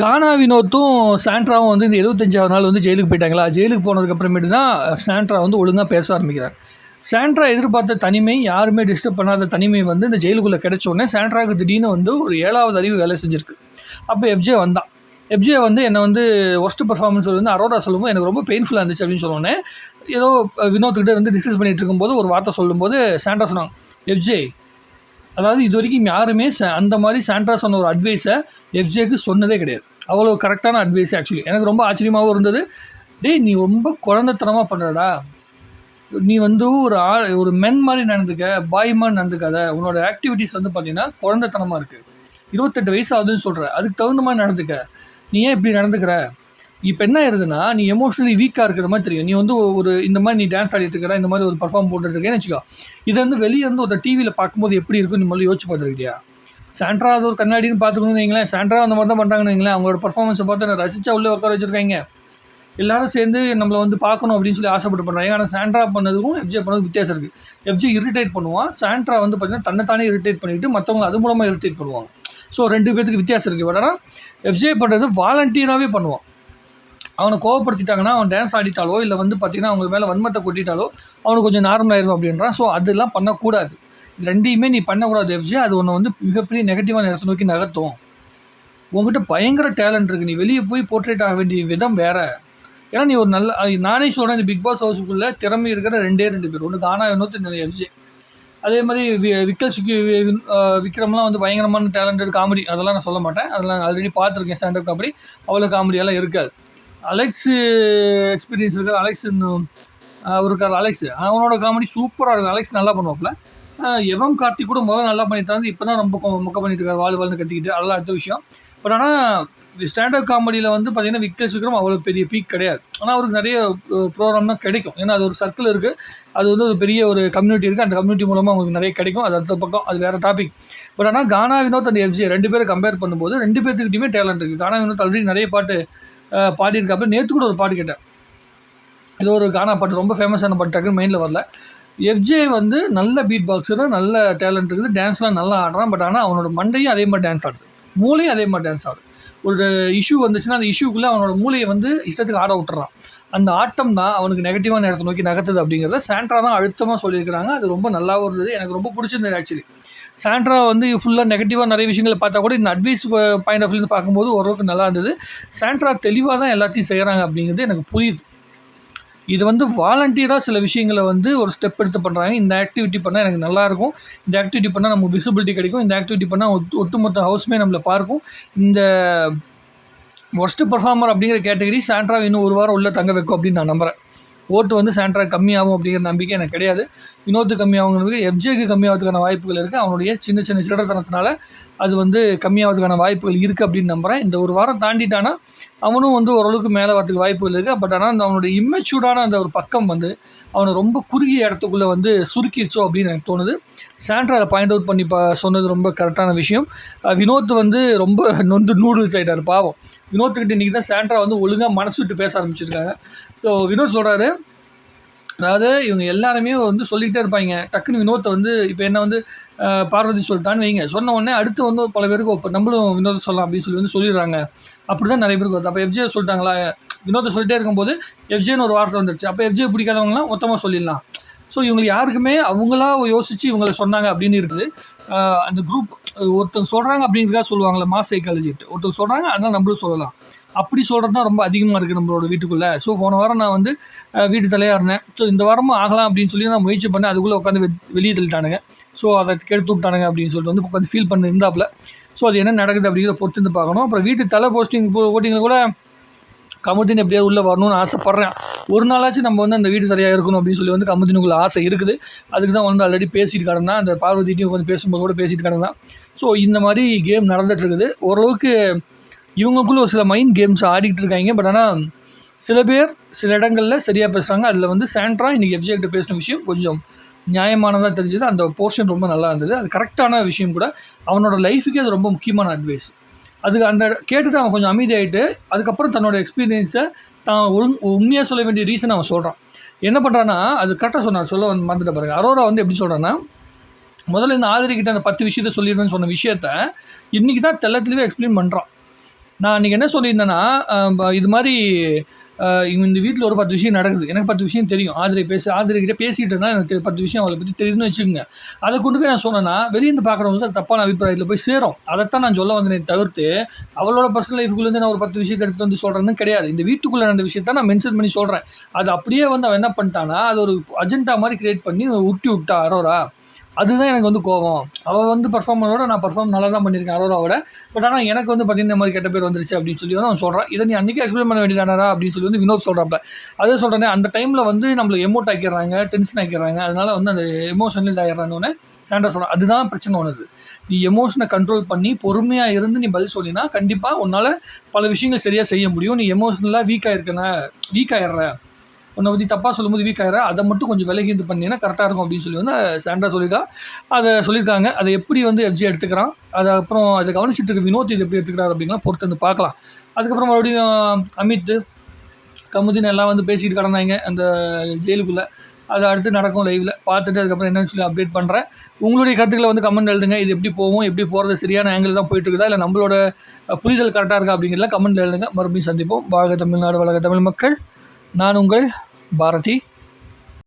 கானா வினோத்தும் சாண்ட்ராவும் வந்து இந்த எழுபத்தஞ்சாவது நாள் வந்து ஜெயிலுக்கு போயிட்டாங்களா? ஜெயிலுக்கு போனதுக்கப்புறமேட்டு தான் சாண்ட்ரா வந்து ஒழுங்காக பேச ஆரம்பிக்கிறார். சாண்ட்ரா எதிர்பார்த்த தனிமை யாருமே டிஸ்டர்ப் பண்ணாத தனிமை வந்து இந்த ஜெயிலுக்குள்ளே கிடைச்ச உடனே சாண்ட்ராவுக்கு திடீர்னு வந்து ஒரு ஏழாவது அறிவு வேலை செஞ்சுருக்கு. அப்போ எஃப்ஜே வந்தான். எஃப்ஜே வந்து என்னை வந்து ஒஸ்ட் பர்ஃபார்மன்ஸ் வந்து அரோரா சொல்லும்போது எனக்கு ரொம்ப பெயின்ஃபுல்லாக இருந்துச்சு அப்படின்னு சொன்னோடனே ஏதோ வினோத்துக்கிட்ட வந்து டிஸ்கஸ் பண்ணிகிட்டு இருக்கும்போது ஒரு வார்த்தை சொல்லும்போது சாண்ட்ரா சொன்னாங்க எஃப்ஜே அதாவது இது வரைக்கும் யாருமே அந்த மாதிரி சாண்ட்ரா சொன்ன ஒரு அட்வைஸை எஃப்ஜேக்கு சொன்னதே கிடையாது. அவ்வளோ கரெக்டான அட்வைஸ் ஆக்சுவலி எனக்கு ரொம்ப ஆச்சரியமாகவும் இருந்தது. டேய் நீ ரொம்ப குழந்தைத்தனமாக பண்ணுறடா நீ வந்து ஒரு ஆ ஒரு மென் மாதிரி நடந்துக்க பாய் மாதிரி நடந்துக்காத. உன்னோட ஆக்டிவிட்டீஸ் வந்து பார்த்திங்கன்னா குழந்தைத்தனமாக இருக்குது இருபத்தெட்டு வயசு ஆகுதுன்னு சொல்கிற அதுக்கு தகுந்த மாதிரி நடந்துக்க. நீ ஏன் இப்படி நடந்துக்கிற? இப்போ என்ன ஆயிருதுன்னா நீ எமோஷனலி வீக்காக இருக்கிற மாதிரி தெரியும். நீ வந்து ஒரு இந்த மாதிரி நீ டான்ஸ் ஆடிட்டு இருக்கிற இந்த மாதிரி ஒரு பர்ஃபார்ம் போட்டுட்டு இருக்கேன்னு வச்சுக்கோ இதை வந்து வெளியே இருந்து ஒரு டிவியில் பார்க்கும்போது எப்படி இருக்கும் நீ முதல்ல யோசிச்சு பார்த்துருக்கியா சாண்ட்ரா அது ஒரு கண்ணாடின்னு பார்த்துக்கணும்னு வைங்களேன். சாண்ட்ரா அந்த மாதிரி தான் பண்ணுறாங்கன்னு வைங்களேன். அவங்களோட பர்ஃபார்மன்ஸை பார்த்து நான் ரசிச்சா உள்ளே உட்கார வச்சிருக்காங்க. எல்லாரும் சேர்ந்து நம்மளை வந்து பார்க்கணும் அப்படின்னு சொல்லி ஆசைப்பட்டு பண்ணுறாங்க ஆனால் சாண்ட்ரா பண்ணதுக்கும் எஃப்ஜே பண்ணதுக்கும் வித்தியாசம் இருக்குது எஃப்ஜே இரிட்டேட் பண்ணுவான். சாண்ட்ரா வந்து பார்த்தீங்கன்னா தன்னைத்தானே இரிட்டேட் பண்ணிவிட்டு மற்றவங்க அது மூலமாக இரிட்டேட் பண்ணுவாங்க ஸோ ரெண்டு பேத்துக்கு வித்தியாசம் இருக்குது பட் ஆனால் எஃப்ஜே பண்ணுறது வாலண்டியராகவே பண்ணுவான். அவனை கோவப்படுத்திட்டாங்கன்னா அவன் டான்ஸ் ஆடிட்டாலோ இல்லை வந்து பார்த்தீங்கன்னா அவங்க மேலே வன்மத்தை கொட்டிட்டாலோ அவனுக்கு கொஞ்சம் நார்மல் ஆயிடும் அப்படின்றான். ஸோ அதெல்லாம் பண்ணக்கூடாது. இது ரெண்டையுமே நீ பண்ணக்கூடாது எஃப்ஜி அது ஒன்று வந்து மிகப்பெரிய நெகட்டிவான இடத்தை நோக்கி நகர்த்தும். உங்ககிட்ட பயங்கர டேலண்ட் இருக்குது நீ வெளியே போய் போர்ட்ரேட் ஆக வேண்டிய விதம் வேறு. ஏன்னா நீ ஒரு நல்ல நானே சொல்கிறேன் இந்த பிக் பாஸ் ஹவுஸுக்குள்ளே திறமை இருக்கிற ரெண்டே ரெண்டு பேர். ஒன்று கானா வினோத் எஃப்ஜி அதே மாதிரி வி விக்கல் சிக்கி வி- விக்ரம்லாம் வந்து பயங்கரமான டேலண்டட் காமெடி அதெல்லாம் நான் சொல்ல மாட்டேன். அதெல்லாம் ஆல்ரெடி பார்த்துருக்கேன் ஸ்டாண்டப் காமெடி அவ்வளோ காமெடியெல்லாம் இருக்காது. அலெக்ஸு எக்ஸ்பீரியன்ஸ் இருக்கார் அலெக்ஸ் இன்னும் அவர் இருக்கார் அலெக்ஸ். அவனோட காமெடி சூப்பராக இருக்கும். அலெக்ஸ் நல்லா பண்ணுவாப்புல. எவம் கார்த்திக் கூட முதல்ல நல்லா பண்ணிட்டாங்க. இப்போ தான் ரொம்ப கொ- மொக்க பண்ணிட்டு இருக்காரு. வாழ் வாழ்னு கத்திக்கிட்டு. அதெல்லாம் அடுத்த விஷயம். பட் ஆனால் ஸ்டாண்டப் காமெடியில் வந்து பார்த்தீங்கன்னா விக்டர் விக்ரம் அவ்வளோ பெரிய பீக் கிடையாது. ஆனால் அவருக்கு நிறைய ப்ரோக்ராம்லாம் கிடைக்கும். ஏன்னா அது ஒரு சர்க்கிள் இருக்குது அது வந்து ஒரு பெரிய ஒரு கம்யூனிட்டி இருக்குது அந்த கம்யூனிட்டி மூலமாக அவங்களுக்கு நிறைய கிடைக்கும். அது அடுத்த பக்கம். அது வேறு டாபிக் பட் ஆனால் கானா வினோத் அந்த எஃப்ஜி ரெண்டு பேரும் கம்பேர் பண்ணும்போது ரெண்டு பேர்த்துக்கிட்டையுமே டேலண்ட் இருக்குது கானா வினோத் ஆல்ரெடி நிறைய பாட்டு பாடியிருக்காப்புல. நேற்று கூட ஒரு பாட்டு கேட்டேன். இது ஒரு கானா பாட்டு ரொம்ப ஃபேமஸான பாட்டு டக்குன்னு மைண்டில் வரல. எஃப்ஜே வந்து நல்ல பீட் பாக்ஸரு நல்ல டேலண்ட் இருக்குது டான்ஸ்லாம் நல்லா ஆடுறான் பட் ஆனால் அவனோட மண்டையும் அதே மாதிரி டான்ஸ் ஆடுது. மூளையும் அதே மாதிரி டான்ஸ் ஆடுது. ஒரு இஷ்யூ வந்துச்சுன்னா அந்த இஷ்யூக்குள்ளே அவனோட மூளையை வந்து இஷ்டத்துக்கு ஆட விட்டுறான். அந்த ஆட்டம் தான் அவனுக்கு நெகட்டிவான இடத்தை நோக்கி நகர்த்துது அப்படிங்கிறத சாண்ட்ரா தான் அழுத்தமாக சொல்லியிருக்கிறாங்க. அது ரொம்ப நல்லாவும் இருந்தது. எனக்கு ரொம்ப பிடிச்சிருந்தது ஆக்சுவலி சாண்ட்ரா வந்து ஃபுல்லாக நெகட்டிவாக நிறைய விஷயங்களை பார்த்தா கூட இந்த அட்வைஸ் பாயிண்ட் ஆஃப் வியூலேருந்து பார்க்கும்போது ஓரளவுக்கு நல்லா இருந்தது. சாண்ட்ரா தெளிவாக தான் எல்லாத்தையும் செய்கிறாங்க அப்படிங்கிறது எனக்கு புரியுது. இது வந்து வாலண்டியராக சில விஷயங்களை வந்து ஒரு ஸ்டெப் எடுத்து பண்ணுறாங்க இந்த ஆக்டிவிட்டி பண்ணால் எனக்கு நல்லாயிருக்கும் இந்த ஆக்டிவிட்டி பண்ணால் நமக்கு விசிபிலிட்டி கிடைக்கும். இந்த ஆக்டிவிட்டி பண்ணால் ஒட்டு ஒட்டுமொத்த ஹவுஸ்மே நம்மளை பார்க்கும். இந்த ஒர்ஸ்ட் பர்ஃபார்மர் அப்படிங்கிற கேட்டகரி சாண்ட்ரா இன்னும் ஒரு வாரம் உள்ளே தங்க வைக்கும் அப்படின்னு நான் நம்புகிறேன் ஓட்டு வந்து சாண்ட்ரா கம்மியாகும் அப்படிங்கிற நம்பிக்கை எனக்கு கிடையாது. வினோத்து கம்மியாகுங்கிறது எஃப்ஜேக்கு கம்மியாகிறதுக்கான வாய்ப்புகள் இருக்குது அவனுடைய சின்ன சின்ன சில்லறத்தனத்தினால அது வந்து கம்மியாகிறதுக்கான வாய்ப்புகள் இருக்குது அப்படின்னு நம்புகிறேன் இந்த ஒரு வாரம் தாண்டிட்டானா அவனும் வந்து ஓரளவுக்கு மேலே வரதுக்கு வாய்ப்புகள் இருக்குது பட் ஆனால் அந்த அவனுடைய இம்மெச்சூர்டான அந்த ஒரு பக்கம் வந்து அவனை ரொம்ப குறுகிய இடத்துக்குள்ளே வந்து சுருக்கிடுச்சோ அப்படின்னு எனக்கு தோணுது. சாண்ட்ரா அதை பாயிண்ட் அவுட் பண்ணி பா சொன்னது ரொம்ப கரெக்டான விஷயம். வினோத் வந்து ரொம்ப நொந்து நூடுல்ஸ் ஆகிட்டார் பாவம். வினோத்துக்கிட்ட இன்றைக்கி தான் சாண்ட்ரா வந்து ஒழுங்காக மனசு விட்டு பேச ஆரம்பிச்சிருக்காங்க. ஸோ வினோத் சொல்கிறாரு அதாவது இவங்க எல்லாருமே வந்து சொல்லிக்கிட்டே இருப்பாங்க. டக்குன்னு வினோத்தை வந்து இப்போ என்ன வந்து பார்வதி சொல்லிட்டான்னு வைங்க. சொன்ன உடனே அடுத்து வந்து பல பேருக்கு இப்போ நம்மளும் வினோத்தை சொல்லலாம் அப்படின்னு சொல்லி வந்து சொல்லிடுறாங்க. அப்படி தான் நிறைய பேருக்கு வருது. அப்போ எஃப்ஜே சொல்லிட்டாங்களா? வினோத்தை சொல்லிட்டே இருக்கும்போது எஃப்ஜேன்னு ஒரு வார்த்தை வந்துருச்சு. அப்போ எஃப்ஜே பிடிக்காதவங்களாம் மொத்தமாக சொல்லிடலாம். ஸோ இவங்களுக்கு யாருக்குமே அவங்களா யோசித்து இவங்களை சொன்னாங்க அப்படின்னு இருக்குது. அந்த குரூப் ஒருத்தவங்க சொல்கிறாங்க அப்படிங்கிறதுக்காக சொல்லுவாங்களே மாஸ் சைக்காலஜிட்டு ஒருத்தவங்க சொல்கிறாங்க அதனால் நம்மளும் சொல்லலாம். அப்படி சொல்கிறது தான் ரொம்ப அதிகமாக இருக்குது நம்மளோட வீட்டுக்குள்ளே. ஸோ போன வாரம் நான் வந்து வீட்டு தலையாக இருந்தேன் ஸோ இந்த வாரமும் ஆகலாம் அப்படின்னு சொல்லி நான் முயற்சி பண்ணேன். அதுக்குள்ளே உட்காந்து வெளியே தள்ளிட்டானுங்க. ஸோ அதை கெடுத்து விட்டானுங்க அப்படின்னு சொல்லிட்டு வந்து உட்காந்து ஃபீல் பண்ணி இருந்தாப்புல. ஸோ அது என்ன நடக்குது அப்படிங்கிறத பொறுத்து இருந்து பார்க்கணும். அப்புறம் வீட்டு தலை போஸ்டிங் போட்டிங்கில் கூட கமுதின் எப்படியாவது உள்ளே வரணும்னு ஆசைப்பட்றேன். ஒரு நாளாச்சும் நம்ம வந்து அந்த வீடு தரையாக இருக்கணும் அப்படின்னு சொல்லி வந்து கமுதினுக்குள்ள ஆசை இருக்குது. அதுக்கு தான் வந்து ஆல்ரெடி பேசிட்டு கிடந்தான். அந்த பார்வதிட்டையும் உட்காந்து பேசும்போது கூட பேசிட்டு கிடந்தான். ஸோ இந்த மாதிரி கேம் நடந்துகிட்ருக்குது ஓரளவுக்கு இவங்களுக்குள்ள ஒரு சில மைண்ட் கேம்ஸ் ஆடிக்கிட்டு இருக்காங்க. பட் ஆனால் சில பேர் சில இடங்களில் சரியாக பேசுகிறாங்க அதில் வந்து சாண்ட்ரா இன்றைக்கி எஃப்ஜேக்கிட்ட பேசின விஷயம் கொஞ்சம் நியாயமானதாக தெரிஞ்சது. அந்த போர்ஷன் ரொம்ப நல்லா இருந்தது. அது கரெக்டான விஷயம் கூட. அவனோட லைஃபுக்கே அது ரொம்ப முக்கியமான அட்வைஸ் அதுக்கு அந்த கேட்டுட்டு அவன் கொஞ்சம் அமைதியாகிட்டு அதுக்கப்புறம் தன்னோட எக்ஸ்பீரியன்ஸை தான் உண்மையாக சொல்ல வேண்டிய ரீசன் அவன் சொல்கிறான் என்ன பண்ணுறான்னா அது கரெக்டாக சொன்னான். சொல்ல வந்து மறந்துட்ட பாருங்க அரோரா வந்து எப்படி சொல்கிறான்னா முதல்ல இந்த ஆதரிக்கிட்ட அந்த பத்து விஷயத்த சொல்லிடுவேன்னு சொன்ன விஷயத்த இன்றைக்கி தான் தெல்லத்துலேயே எக்ஸ்பிளைன் பண்ணுறான் நான் அன்றைக்கி என்ன சொல்லியிருந்தேன்னா இது மாதிரி இந்த வீட்டில் ஒரு பத்து விஷயம் நடக்குது. எனக்கு பத்து விஷயம் தெரியும். ஆதிரை பேச ஆதிரைக்கிட்ட பேசிகிட்டு இருந்தால் எனக்கு பத்து விஷயம் அவளை பற்றி தெரியுதுன்னு வச்சுக்கோங்க. அதை கொண்டு போய் நான் சொன்னேன்னா வெளியிருந்து பார்க்குறவங்களுக்கு தான் தப்பான அபிப்பிராயத்தில் போய் சேரும். அதைத்தான் நான் சொல்ல வந்தேன் தவிர்த்து அவளோட பர்சனல் லைஃப்குள்ளேருந்து நான் ஒரு பத்து விஷயத்தை எடுத்து வந்து சொல்கிறேன்னு கிடையாது. இந்த வீட்டுக்குள்ளே நடந்த விஷயத்த நான் மென்ஷன் பண்ணி சொல்கிறேன் அது அப்படியே வந்து அவன் என்ன பண்ணிட்டான்னா அது ஒரு அஜெண்டா மாதிரி க்ரியேட் பண்ணி உருட்டி விட்டா அரோரா அதுதான் எனக்கு வந்து கோவம் அவள் வந்து பர்ஃபார்ம் பண்ணோட நான் பர்ஃபார்ம் நல்லா தான் பண்ணியிருக்கேன் அரோராவோட. பட் ஆனால் எனக்கு வந்து பார்த்தீங்கன்னா இந்த மாதிரி கெட்ட பேர் வந்துருச்சு அப்படின்னு சொல்லி வந்து அவன் சொல்கிறான் இதை நீ அன்றைக்கி எக்ஸ்பிளைன் பண்ண வேண்டியதானா அப்படின்னு சொல்லி வந்து வினோத் சொல்கிறாப்ப அதே சொல்கிறேன் அந்த டைமில் வந்து நம்மளை எமோட் ஆக்கிடுறாங்க டென்ஷன் ஆக்கிடுறாங்க. அதனால் வந்து அந்த எமோஷனல் இதாகிடுறாங்கன்னு சாண்டா சொல்கிறான் அதுதான் பிரச்சனை ஒன்று நீ எமோஷனை கண்ட்ரோல் பண்ணி பொறுமையாக இருந்து நீ பதில் சொல்லினா கண்டிப்பாக உன்னால் பல விஷயங்கள் சரியாக செய்ய முடியும். நீ எமோஷனலாக வீக் ஆகிருக்கன வீக் ஆகிடுற உன்னை பற்றி தப்பாக சொல்லும்போது வீக் ஆகிற அதை மட்டும் கொஞ்சம் விலகி இது பண்ணினா கரெக்டாக இருக்கும் அப்படின்னு சொல்லி வந்து சாண்டா சொல்லியிருக்கான் அதை சொல்லியிருக்காங்க. அதை எப்படி வந்து எஃப்ஜி எடுத்துக்கிறான்? அது அப்புறம் அதை கவனிச்சிட்டு இருக்க வினோத் இது எப்படி எடுத்துக்கிறார் அப்படிங்கலாம் பொறுத்து வந்து பார்க்கலாம். அதுக்கப்புறம் மறுபடியும் அமித் கமுதின் எல்லாம் வந்து பேசிட்டு கிடந்தாங்க அந்த ஜெயிலுக்குள்ளே. அது அடுத்து நடக்கும் லைவில் பார்த்துட்டு அதுக்கப்புறம் என்னன்னு சொல்லி அப்டேட் பண்ணுறேன் உங்களுடைய கருத்துக்களை வந்து கமெண்ட் எழுதுங்க. இது எப்படி போகும்? எப்படி போகிறது சரியான ஆங்கிள் தான் போயிட்டுருக்குதா? இல்லை நம்மளோட புரிதல் கரெக்டாக இருக்கா அப்படிங்கிறத கமெண்ட் எழுதுங்க. மறுபடியும் சந்திப்போம். வாழ்க தமிழ்நாடு வழக தமிழ் மக்கள். நான் உங்கள் भारती